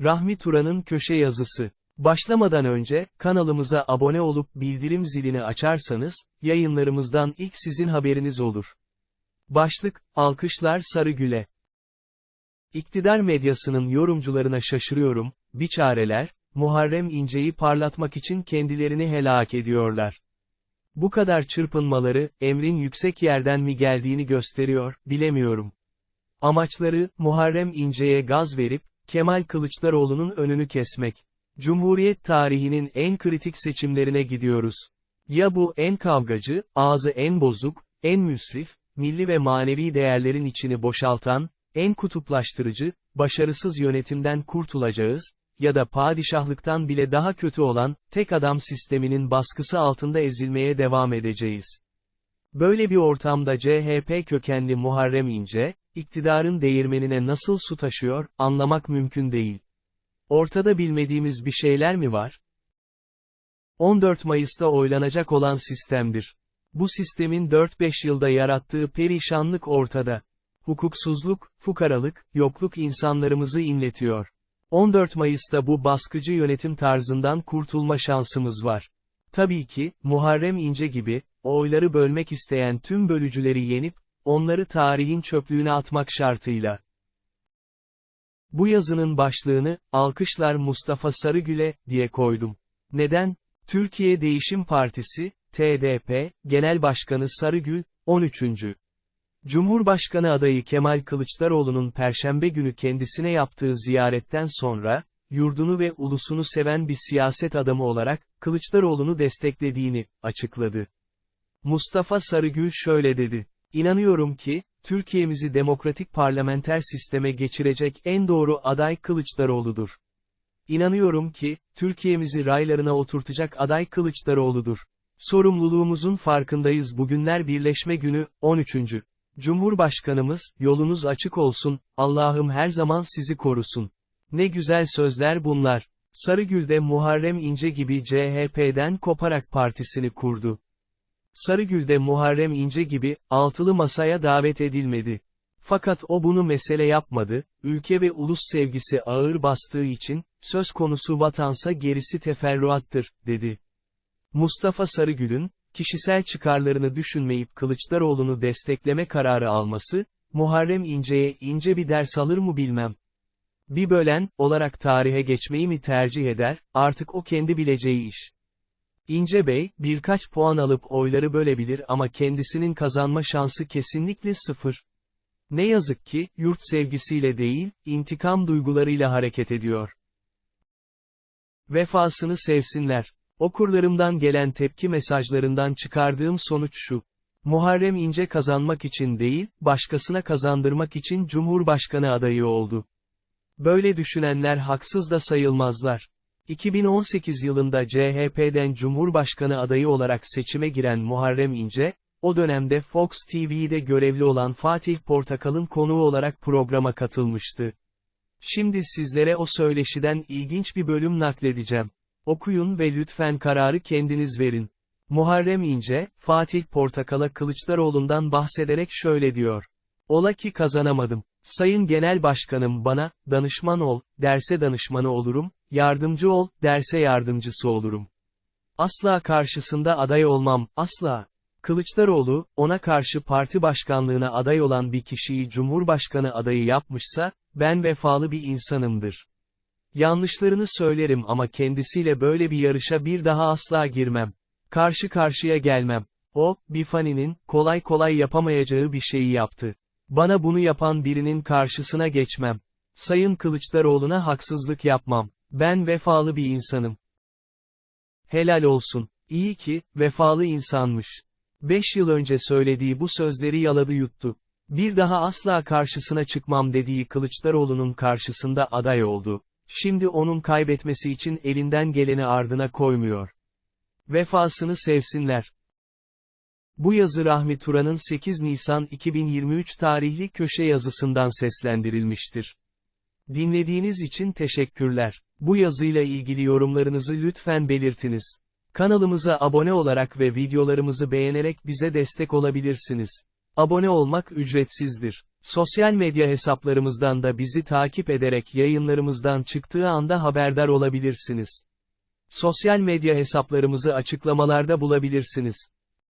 Rahmi Turan'ın köşe yazısı. Başlamadan önce, kanalımıza abone olup bildirim zilini açarsanız, yayınlarımızdan ilk sizin haberiniz olur. Başlık, Alkışlar Sarıgül'e. İktidar medyasının yorumcularına şaşırıyorum, biçareler, Muharrem İnce'yi parlatmak için kendilerini helak ediyorlar. Bu kadar çırpınmaları, emrin yüksek yerden mi geldiğini gösteriyor, bilemiyorum. Amaçları, Muharrem İnce'ye gaz verip, Kemal Kılıçdaroğlu'nun önünü kesmek. Cumhuriyet tarihinin en kritik seçimlerine gidiyoruz. Ya bu en kavgacı, ağzı en bozuk, en müsrif, milli ve manevi değerlerin içini boşaltan, en kutuplaştırıcı, başarısız yönetimden kurtulacağız, ya da padişahlıktan bile daha kötü olan, tek adam sisteminin baskısı altında ezilmeye devam edeceğiz. Böyle bir ortamda CHP kökenli Muharrem İnce, iktidarın değirmenine nasıl su taşıyor, anlamak mümkün değil. Ortada bilmediğimiz bir şeyler mi var? 14 Mayıs'ta oylanacak olan sistemdir. Bu sistemin 4-5 yılda yarattığı perişanlık ortada. Hukuksuzluk, fukaralık, yokluk insanlarımızı inletiyor. 14 Mayıs'ta bu baskıcı yönetim tarzından kurtulma şansımız var. Tabii ki, Muharrem İnce gibi, oyları bölmek isteyen tüm bölücüleri yenip, onları tarihin çöplüğüne atmak şartıyla. Bu yazının başlığını, Alkışlar Mustafa Sarıgül'e, diye koydum. Neden? Türkiye Değişim Partisi, TDP, Genel Başkanı Sarıgül, 13. Cumhurbaşkanı adayı Kemal Kılıçdaroğlu'nun Perşembe günü kendisine yaptığı ziyaretten sonra, yurdunu ve ulusunu seven bir siyaset adamı olarak, Kılıçdaroğlu'nu desteklediğini, açıkladı. Mustafa Sarıgül şöyle dedi. İnanıyorum ki, Türkiye'mizi demokratik parlamenter sisteme geçirecek en doğru aday Kılıçdaroğlu'dur. İnanıyorum ki, Türkiye'mizi raylarına oturtacak aday Kılıçdaroğlu'dur. Sorumluluğumuzun farkındayız bugünler birleşme günü, 13. Cumhurbaşkanımız, yolunuz açık olsun, Allah'ım her zaman sizi korusun. Ne güzel sözler bunlar. Sarıgül'de Muharrem İnce gibi CHP'den koparak partisini kurdu. Sarıgül'de Muharrem İnce gibi, altılı masaya davet edilmedi. Fakat o bunu mesele yapmadı, ülke ve ulus sevgisi ağır bastığı için, söz konusu vatansa gerisi teferruattır, dedi. Mustafa Sarıgül'ün, kişisel çıkarlarını düşünmeyip Kılıçdaroğlu'nu destekleme kararı alması, Muharrem İnce'ye ince bir ders alır mı bilmem. Bir bölen, olarak tarihe geçmeyi mi tercih eder, artık o kendi bileceği iş. İnce Bey, birkaç puan alıp oyları bölebilir ama kendisinin kazanma şansı kesinlikle sıfır. Ne yazık ki, yurt sevgisiyle değil, intikam duygularıyla hareket ediyor. Vefasını sevsinler. Okurlarımdan gelen tepki mesajlarından çıkardığım sonuç şu. Muharrem İnce kazanmak için değil, başkasına kazandırmak için Cumhurbaşkanı adayı oldu. Böyle düşünenler haksız da sayılmazlar. 2018 yılında CHP'den Cumhurbaşkanı adayı olarak seçime giren Muharrem İnce, o dönemde Fox TV'de görevli olan Fatih Portakal'ın konuğu olarak programa katılmıştı. Şimdi sizlere o söyleşiden ilginç bir bölüm nakledeceğim. Okuyun ve lütfen kararı kendiniz verin. Muharrem İnce, Fatih Portakal'a Kılıçdaroğlu'ndan bahsederek şöyle diyor. Ola ki kazanamadım. Sayın Genel Başkanım bana, danışman ol, derse danışmanı olurum, yardımcı ol, derse yardımcısı olurum. Asla karşısında aday olmam, asla. Kılıçdaroğlu, ona karşı parti başkanlığına aday olan bir kişiyi Cumhurbaşkanı adayı yapmışsa, ben vefalı bir insanımdır. Yanlışlarını söylerim ama kendisiyle böyle bir yarışa bir daha asla girmem. Karşı karşıya gelmem. O, bir faninin, kolay kolay yapamayacağı bir şeyi yaptı. Bana bunu yapan birinin karşısına geçmem. Sayın Kılıçdaroğlu'na haksızlık yapmam. Ben vefalı bir insanım. Helal olsun. İyi ki, vefalı insanmış. Beş yıl önce söylediği bu sözleri yaladı yuttu. Bir daha asla karşısına çıkmam dediği Kılıçdaroğlu'nun karşısında aday oldu. Şimdi onun kaybetmesi için elinden geleni ardına koymuyor. Vefasını sevsinler. Bu yazı Rahmi Turan'ın 8 Nisan 2023 tarihli köşe yazısından seslendirilmiştir. Dinlediğiniz için teşekkürler. Bu yazıyla ilgili yorumlarınızı lütfen belirtiniz. Kanalımıza abone olarak ve videolarımızı beğenerek bize destek olabilirsiniz. Abone olmak ücretsizdir. Sosyal medya hesaplarımızdan da bizi takip ederek yayınlarımızdan çıktığı anda haberdar olabilirsiniz. Sosyal medya hesaplarımızı açıklamalarda bulabilirsiniz.